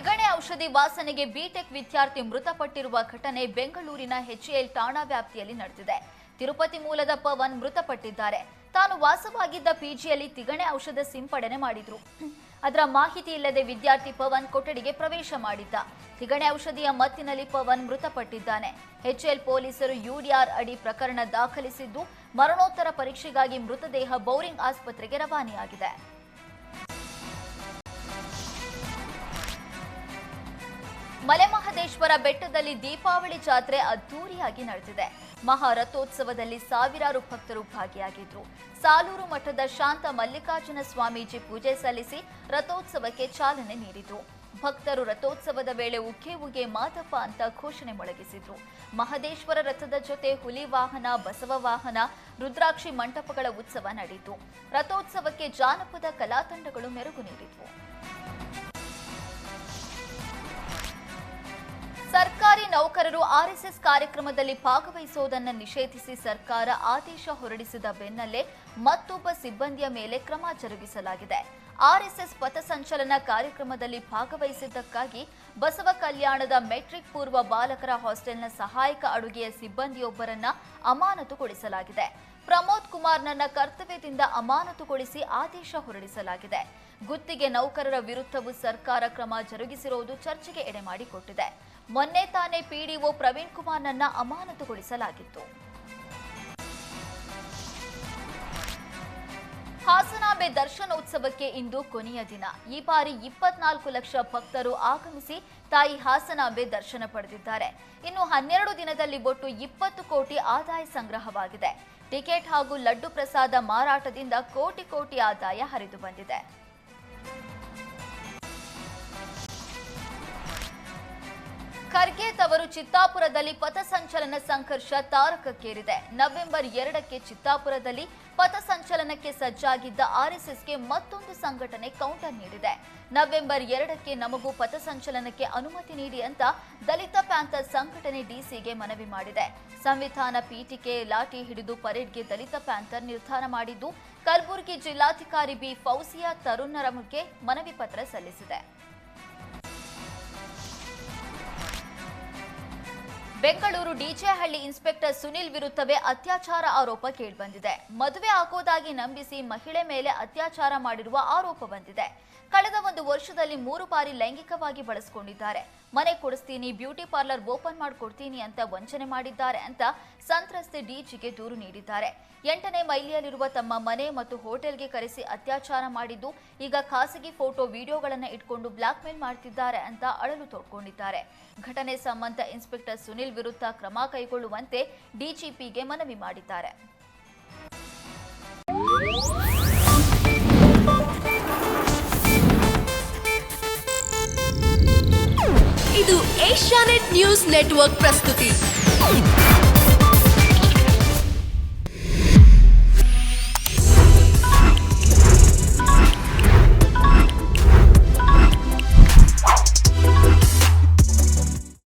ತಿಗಣೆ ಔಷಧಿ ವಾಸನೆಗೆ ಬಿಟೆಕ್ ವಿದ್ಯಾರ್ಥಿ ಮೃತಪಟ್ಟಿರುವ ಘಟನೆ ಬೆಂಗಳೂರಿನ ಹೆಚ್ಎಲ್ ಠಾಣಾ ವ್ಯಾಪ್ತಿಯಲ್ಲಿ ನಡೆದಿದೆ. ತಿರುಪತಿ ಮೂಲದ ಪವನ್ ಮೃತಪಟ್ಟಿದ್ದಾರೆ. ತಾನು ವಾಸವಾಗಿದ್ದ ಪಿಜಿಯಲ್ಲಿ ತಿಗಣೆ ಔಷಧ ಸಿಂಪಡಣೆ ಮಾಡಿದ್ರು. ಅದರ ಮಾಹಿತಿ ಇಲ್ಲದೆ ವಿದ್ಯಾರ್ಥಿ ಪವನ್ ಕೊಠಡಿಗೆ ಪ್ರವೇಶ ಮಾಡಿದ್ದ. ತಿಗಣೆ ಔಷಧಿಯ ಮತ್ತಿನಲ್ಲಿ ಪವನ್ ಮೃತಪಟ್ಟಿದ್ದಾನೆ. ಹೆಚ್ಎಲ್ ಪೊಲೀಸರು ಯುಡಿಆರ್ ಅಡಿ ಪ್ರಕರಣ ದಾಖಲಿಸಿದ್ದು, ಮರಣೋತ್ತರ ಪರೀಕ್ಷೆಗಾಗಿ ಮೃತದೇಹ ಬೌರಿಂಗ್ ಆಸ್ಪತ್ರೆಗೆ ರವಾನೆಯಾಗಿದೆ. ಮಲೆಮಹದೇಶ್ವರ ಬೆಟ್ಟದಲ್ಲಿ ದೀಪಾವಳಿ ಜಾತ್ರೆ ಅದ್ದೂರಿಯಾಗಿ ನಡೆದಿದೆ. ಮಹಾರಥೋತ್ಸವದಲ್ಲಿ ಸಾವಿರಾರು ಭಕ್ತರು ಭಾಗಿಯಾಗಿದ್ರು. ಸಾಲೂರು ಮಠದ ಶಾಂತ ಮಲ್ಲಿಕಾರ್ಜುನ ಸ್ವಾಮೀಜಿ ಪೂಜೆ ಸಲ್ಲಿಸಿ ರಥೋತ್ಸವಕ್ಕೆ ಚಾಲನೆ ನೀಡಿದ್ರು. ಭಕ್ತರು ರಥೋತ್ಸವದ ವೇಳೆ ಉಗ್ಗೆ ಉಗ್ಗೆ ಮಾದಪ್ಪ ಅಂತ ಘೋಷಣೆ ಮೊಳಗಿಸಿದ್ರು. ಮಹದೇಶ್ವರ ರಥದ ಜೊತೆ ಹುಲಿ ವಾಹನ, ಬಸವ ವಾಹನ, ರುದ್ರಾಕ್ಷಿ ಮಂಟಪಗಳ ಉತ್ಸವ ನಡೆಯಿತು. ರಥೋತ್ಸವಕ್ಕೆ ಜಾನಪದ ಕಲಾತಂಡಗಳು ಮೆರುಗು ನೀಡಿದ್ವು. ಸರ್ಕಾರಿ ನೌಕರರು ಆರ್ಎಸ್ಎಸ್ ಕಾರ್ಯಕ್ರಮದಲ್ಲಿ ಭಾಗವಹಿಸುವುದನ್ನು ನಿಷೇಧಿಸಿ ಸರ್ಕಾರ ಆದೇಶ ಹೊರಡಿಸಿದ ಬೆನ್ನಲ್ಲೇ ಮತ್ತೊಬ್ಬ ಸಿಬ್ಬಂದಿಯ ಮೇಲೆ ಕ್ರಮ ಜರುಗಿಸಲಾಗಿದೆ. ಆರ್ಎಸ್ಎಸ್ ಪಥಸಂಚಲನ ಕಾರ್ಯಕ್ರಮದಲ್ಲಿ ಭಾಗವಹಿಸಿದ್ದಕ್ಕಾಗಿ ಬಸವ ಕಲ್ಯಾಣದ ಮೆಟ್ರಿಕ್ ಪೂರ್ವ ಬಾಲಕರ ಹಾಸ್ಟೆಲ್ನ ಸಹಾಯಕ ಅಡುಗೆಯ ಸಿಬ್ಬಂದಿಯೊಬ್ಬರನ್ನ ಅಮಾನತುಗೊಳಿಸಲಾಗಿದೆ. ಪ್ರಮೋದ್ ಕುಮಾರ್ನನ್ನ ಕರ್ತವ್ಯದಿಂದ ಅಮಾನತುಗೊಳಿಸಿ ಆದೇಶ ಹೊರಡಿಸಲಾಗಿದೆ. ಗುತ್ತಿಗೆ ನೌಕರರ ವಿರುದ್ಧವೂ ಸರ್ಕಾರ ಕ್ರಮ ಜರುಗಿಸಿರುವುದು ಚರ್ಚೆಗೆ ಎಡೆಮಾಡಿಕೊಟ್ಟಿದೆ. ಮೊನ್ನೆ ತಾನೇ ಪಿಡಿಒ ಪ್ರವೀಣ್ ಕುಮಾರ್ನನ್ನ ಅಮಾನತುಗೊಳಿಸಲಾಗಿತ್ತು. ಹಾಸನಾಂಬೆ ದರ್ಶನೋತ್ಸವಕ್ಕೆ ಇಂದು ಕೊನೆಯ ದಿನ. ಈ ಬಾರಿ ಇಪ್ಪತ್ನಾಲ್ಕು ಲಕ್ಷ ಭಕ್ತರು ಆಗಮಿಸಿ ತಾಯಿ ಹಾಸನಾಂಬೆ ದರ್ಶನ ಪಡೆದಿದ್ದಾರೆ. ಇನ್ನು ಹನ್ನೆರಡು ದಿನದಲ್ಲಿ ಒಟ್ಟು ಇಪ್ಪತ್ತು ಕೋಟಿ ಆದಾಯ ಸಂಗ್ರಹವಾಗಿದೆ. ಟಿಕೆಟ್ ಹಾಗೂ ಲಡ್ಡು ಪ್ರಸಾದ ಮಾರಾಟದಿಂದ ಕೋಟಿ ಕೋಟಿ ಆದಾಯ ಹರಿದು ಬಂದಿದೆ. ಖರ್ಗೆ ಅವರು ಚಿತ್ತಾಪುರದಲ್ಲಿ ಪಥಸಂಚಲನ ಸಂಘರ್ಷ ತಾರಕಕ್ಕೇರಿದೆ. ನವೆಂಬರ್ ಎರಡಕ್ಕೆ ಚಿತ್ತಾಪುರದಲ್ಲಿ ಪಥಸಂಚಲನಕ್ಕೆ ಸಜ್ಜಾಗಿದ್ದ ಆರ್ಎಸ್ಎಸ್ಗೆ ಮತ್ತೊಂದು ಸಂಘಟನೆ ಕೌಂಟರ್ ನೀಡಿದೆ. ನವೆಂಬರ್ ಎರಡಕ್ಕೆ ನಮಗೂ ಪಥಸಂಚಲನಕ್ಕೆ ಅನುಮತಿ ನೀಡಿ ಅಂತ ದಲಿತ ಪ್ಯಾಂಥರ್ ಸಂಘಟನೆ ಡಿಸಿಗೆ ಮನವಿ ಮಾಡಿದೆ. ಸಂವಿಧಾನ ಪೀಠಿಕೆ ಲಾಠಿ ಹಿಡಿದು ಪರೇಡ್ಗೆ ದಲಿತ ಪ್ಯಾಂಥರ್ ನಿರ್ಧಾರ ಮಾಡಿದ್ದು, ಕಲಬುರಗಿ ಜಿಲ್ಲಾಧಿಕಾರಿ ಬಿ ಫೌಸಿಯಾ ತರುಣರಮಗೆ ಮನವಿ ಪತ್ರ ಸಲ್ಲಿಸಿದೆ. ಬೆಂಗಳೂರು ಡಿಜೆಹಳ್ಳಿ ಇನ್ಸ್ಪೆಕ್ಟರ್ ಸುನಿಲ್ ವಿರುದ್ಧವೇ ಅತ್ಯಾಚಾರ ಆರೋಪ ಕೇಳಿಬಂದಿದೆ. ಮದುವೆ ಆಗೋದಾಗಿ ನಂಬಿಸಿ ಮಹಿಳೆ ಮೇಲೆ ಅತ್ಯಾಚಾರ ಮಾಡಿರುವ ಆರೋಪ ಬಂದಿದೆ. ಕಳೆದ ಒಂದು ವರ್ಷದಲ್ಲಿ ಮೂರು ಬಾರಿ ಲೈಂಗಿಕವಾಗಿ ಬಳಸಿಕೊಂಡಿದ್ದಾರೆ. ಮನೆ ಕೊಡಿಸ್ತೀನಿ, ಬ್ಯೂಟಿ ಪಾರ್ಲರ್ ಓಪನ್ ಮಾಡಿಕೊಡ್ತೀನಿ ಅಂತ ವಂಚನೆ ಮಾಡಿದ್ದಾರೆ ಅಂತ ಸಂತ್ರಸ್ತೆ ಡಿಜಿಗೆ ದೂರು ನೀಡಿದ್ದಾರೆ. ಎಂಟನೇ ಮೈಲಿಯಲ್ಲಿರುವ ತಮ್ಮ ಮನೆ ಮತ್ತು ಹೋಟೆಲ್ಗೆ ಕರೆಸಿ ಅತ್ಯಾಚಾರ ಮಾಡಿದ್ದು, ಈಗ ಖಾಸಗಿ ಫೋಟೋ, ವಿಡಿಯೋಗಳನ್ನು ಇಟ್ಕೊಂಡು ಬ್ಲಾಕ್ ಮೇಲ್ ಮಾಡ್ತಿದ್ದಾರೆ ಅಂತ ಅಳಲು ತೋಡ್ಕೊಂಡಿದ್ದಾರೆ. ಘಟನೆ ಸಂಬಂಧ ಇನ್ಸ್ಪೆಕ್ಟರ್ ಸುನಿಲ್ ವಿರುದ್ಧ ಕ್ರಮ ಕೈಗೊಳ್ಳುವಂತೆ ಡಿಜಿಪಿಗೆ ಮನವಿ ಮಾಡಿದ್ದಾರೆ. ಇದು ಏಷ್ಯಾನೆಟ್ ನ್ಯೂಸ್ ನೆಟ್ವರ್ಕ್ ಪ್ರಸ್ತುತಿ.